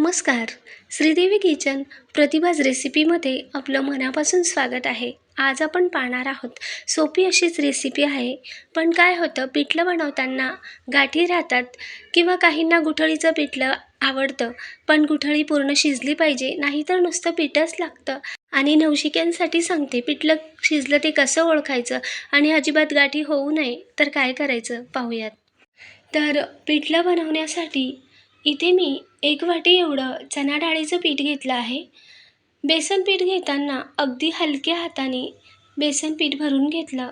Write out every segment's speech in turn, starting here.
नमस्कार. श्रीदेवी किचन प्रतिभाज रेसिपीमध्ये आपलं मनापासून स्वागत आहे. आज आपण पाहणार आहोत सोपी अशीच रेसिपी आहे पण काय होतं पिठलं बनवताना गाठी राहतात किंवा काहींना गुठळीचं पिठलं आवडतं पण गुठळी पूर्ण शिजली पाहिजे नाहीतर नुसतं पिठंच लागतं. आणि नवशिक्यांसाठी सांगते पिठलं शिजलं ते कसं ओळखायचं आणि अजिबात गाठी होऊ नये तर काय करायचं? पाहूयात. तर पिठलं बनवण्यासाठी इथे मी एक वाटी एवढं चणा डाळीचं पीठ घेतलं आहे. बेसन पीठ घेताना अगदी हलक्या हाताने बेसन पीठ भरून घेतलं.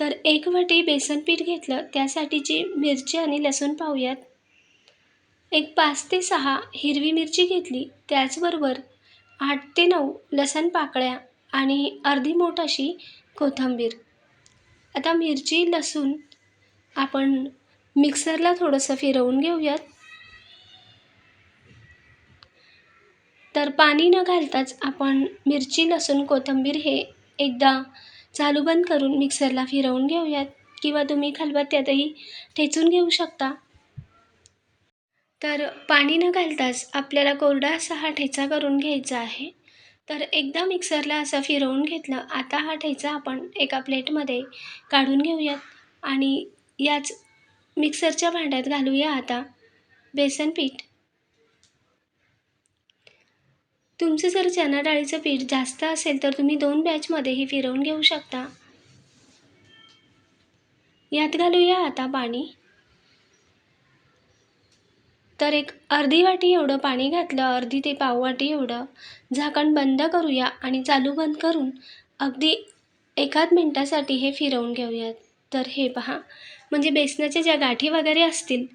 तर एक वाटी बेसन पीठ घेतलं त्यासाठीची मिरची आणि लसूण पाहूयात. एक पाच ते सहा हिरवी मिरची घेतली त्याचबरोबर आठ ते नऊ लसण पाकळ्या आणि अर्धी मोठ अशी कोथिंबीर. आता मिरची लसूण आपण मिक्सरला थोडंसं फिरवून घेऊयात. तर पाणी न घालताच आपण मिरची लसूण कोथिंबीर हे एकदा चालू बंद करून मिक्सरला फिरवून घेऊयात. किंवा तुम्ही खलबत्त्यातही ठेचून घेऊ शकता. तर पाणी न घालताच आपल्याला कोरडा असा हा ठेचा करून घ्यायचा आहे. तर एकदा मिक्सरला असं फिरवून घेतलं आता हा ठेचा आपण एका प्लेटमध्ये काढून घेऊयात. आणि याच मिक्सरच्या भांड्यात घालूया आता बेसन पीठ. तुमचं जर चणा डाळीचं पीठ जास्त असेल तर तुम्ही दोन बॅचमध्येही फिरवून घेऊ शकता. यात घालूया आता पाणी. तर एक अर्धी वाटी एवढं पाणी घातलं अर्धी ते पाव वाटी एवढं. झाकण बंद करूया आणि चालू बंद करून अगदी एकाच मिनटासाठी हे फिरवून घेऊयात. तर हे पहा म्हणजे बेसनाच्या ज्या गाठी वगैरे असतील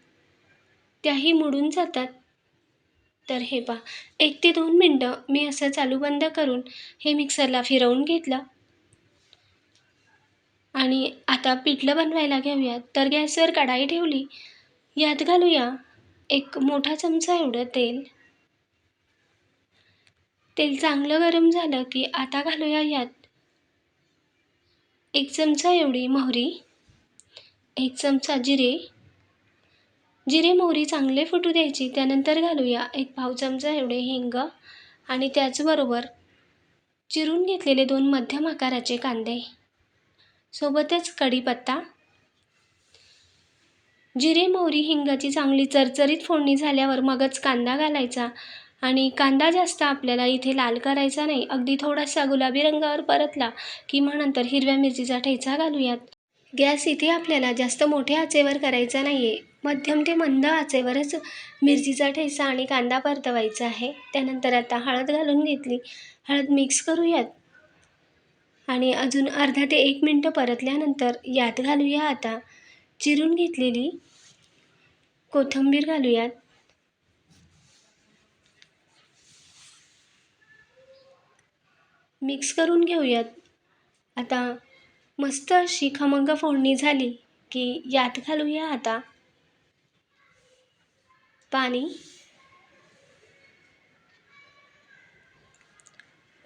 त्याही मुडून जातात. तर हे पहा. एक ते दोन मिनटं मी असं चालू बंद करून हे मिक्सरला फिरवून घेतलं. आणि आता पिठलं बनवायला घेऊयात. तर गॅसवर कढाई ठेवली. यात घालूया एक मोठा चमचा एवढं तेल. तेल चांगलं गरम झालं की आता घालूया यात एक चमचा एवढी मोहरी एक चमचा जिरे जिरे मोहरी चांगले फुटू द्यायची त्यानंतर घालूया एक पाव चमचा एवढे हिंग आणि त्याचबरोबर चिरून घेतलेले दोन मध्यम आकाराचे कांदे. सोबतच कढीपत्ता. जिरे मोहरी हिंगाची चांगली चरचरीत फोडणी झाल्यावर मगच कांदा घालायचा आणि कांदा जास्त आपल्याला इथे लाल करायचा नाही अगदी थोडासा गुलाबी रंगावर परतला की मग नंतर हिरव्या मिरचीचा ठेचा घालूयात. गॅस इथे आपल्याला जास्त मोठ्या आचेवर करायचा नाही आहे मध्यम ते मंद आचेवरच मिरचीचा ठेचा आणि कांदा परतवायचा आहे. त्यानंतर आता हळद घालून घेतली. हळद मिक्स करूयात. आणि अजून अर्धा ते एक मिनटं परतल्यानंतर यात घालूया आता. चिरून घेतलेली कोथिंबीर घालूयात. मिक्स करून घेऊयात. आता मस्त अशी खमंग फोडणी झाली की यात घालूया आता. पाणी.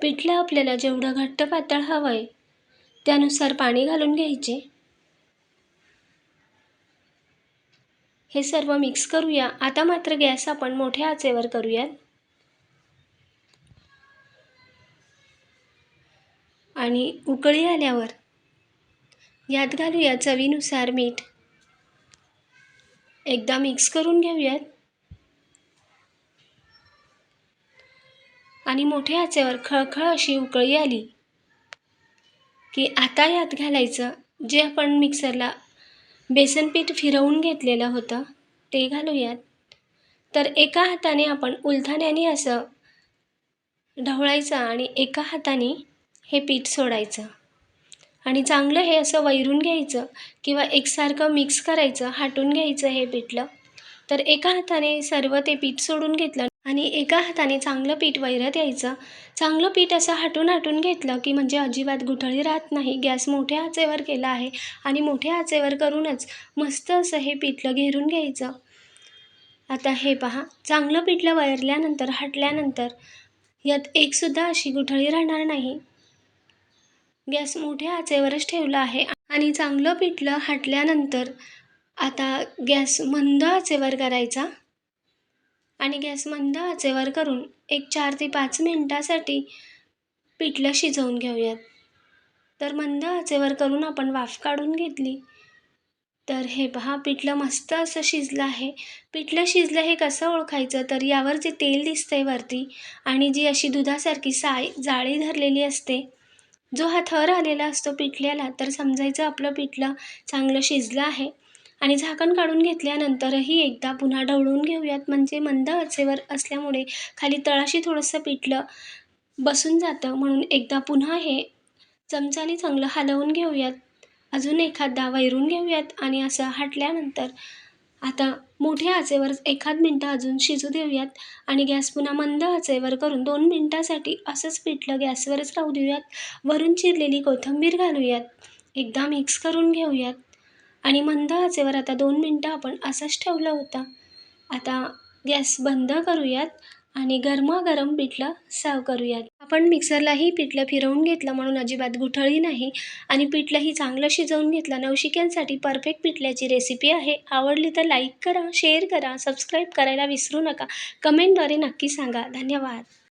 पिठलं आपल्याला जेवढं घट्ट पातळ हवं आहे त्यानुसार पाणी घालून घ्यायचे. हे सर्व मिक्स करूया. आता मात्र गॅस आपण मोठ्या आचेवर करूयात. आणि उकळी आल्यावर यात घालूया चवीनुसार मीठ. एकदा मिक्स करून घेऊयात. आणि मोठ्या आचेवर खळखळ अशी उकळी आली की आता यात घालायचं. जे आपण मिक्सरला बेसन पीठ फिरवून घेतलेलं होतं ते घालूयात. तर एका हाताने आपण उलथाण्याने असं ढवळायचं आणि एका हाताने हे पीठ सोडायचं. आणि चांगलं हे असं वैरून घ्यायचं किंवा एकसारखं मिक्स करायचं हाटून घ्यायचं हे पिठलं. तर एका हाताने सर्व ते पीठ सोडून घेतलं आणि एका हाताने चांगलं पीठ वैरत यायचं. चांगलं पीठ असं हाटून हाटून घेतलं की म्हणजे अजिबात गुठळी राहत नाही. गॅस मोठ्या आचेवर केला आहे आणि मोठ्या आचेवर करूनच मस्त असं हे पिठलं घेरून घ्यायचं. आता हे पहा चांगलं पिठलं वैरल्यानंतर हटल्यानंतर यात एकसुद्धा अशी गुठळी राहणार नाही. गॅस मोठ्या आचेवरच ठेवला आहे आणि चांगलं पिठलं हटल्यानंतर आता गॅस मंद आचेवर करायचा. आणि गॅस मंद आचेवर करून एक चार ते पाच मिनटासाठी पिठलं शिजवून घेऊयात. तर मंद आचेवर करून आपण वाफ काढून घेतली. तर हे पहा पिठलं मस्त असं शिजलं आहे. पिठलं शिजलं हे कसं ओळखायचं? तर यावर जे तेल दिसतंय वरती आणि जी अशी दुधासारखी साय जाळी धरलेली असते जो हा थर आलेला असतो पिठल्याला तर समजायचं आपलं पिठलं चांगलं शिजलं आहे. आणि झाकण काढून घेतल्यानंतरही एकदा पुन्हा ढवळून घेऊयात. म्हणजे मंद आचेवर असल्यामुळे खाली तळाशी थोडंसं पिठलं बसून जातं. म्हणून एकदा पुन्हा हे चमचाने चांगलं हलवून घेऊयात. अजून एखादा वैरून घेऊयात आणि असं हटल्यानंतर आता मोठ्या आचेवर एखाद मिनटं अजून शिजू देऊयात आणि गॅस पुन्हा मंद आचेवर करून दोन मिनटासाठी असंच पिठलं गॅसवरच राहू देऊयात. वरून चिरलेली कोथिंबीर घालूयात. एकदा मिक्स करून घेऊयात. आणि मंद आचेवर आता दोन मिनटं आपण असंच ठेवलं होतं. आता गॅस बंद करूयात आणि गरमागरम पिठलं सर्व करूयात. आपण मिक्सरलाही पिठलं फिरवून घेतलं म्हणून अजिबात गुठळी नाही आणि पिठलंही चांगलं शिजवून घेतलं. नवशिक्यांसाठी परफेक्ट पिठल्याची रेसिपी आहे. आवडली तर लाईक करा शेअर करा सबस्क्राईब करायला विसरू नका. कमेंटद्वारे नक्की सांगा. धन्यवाद.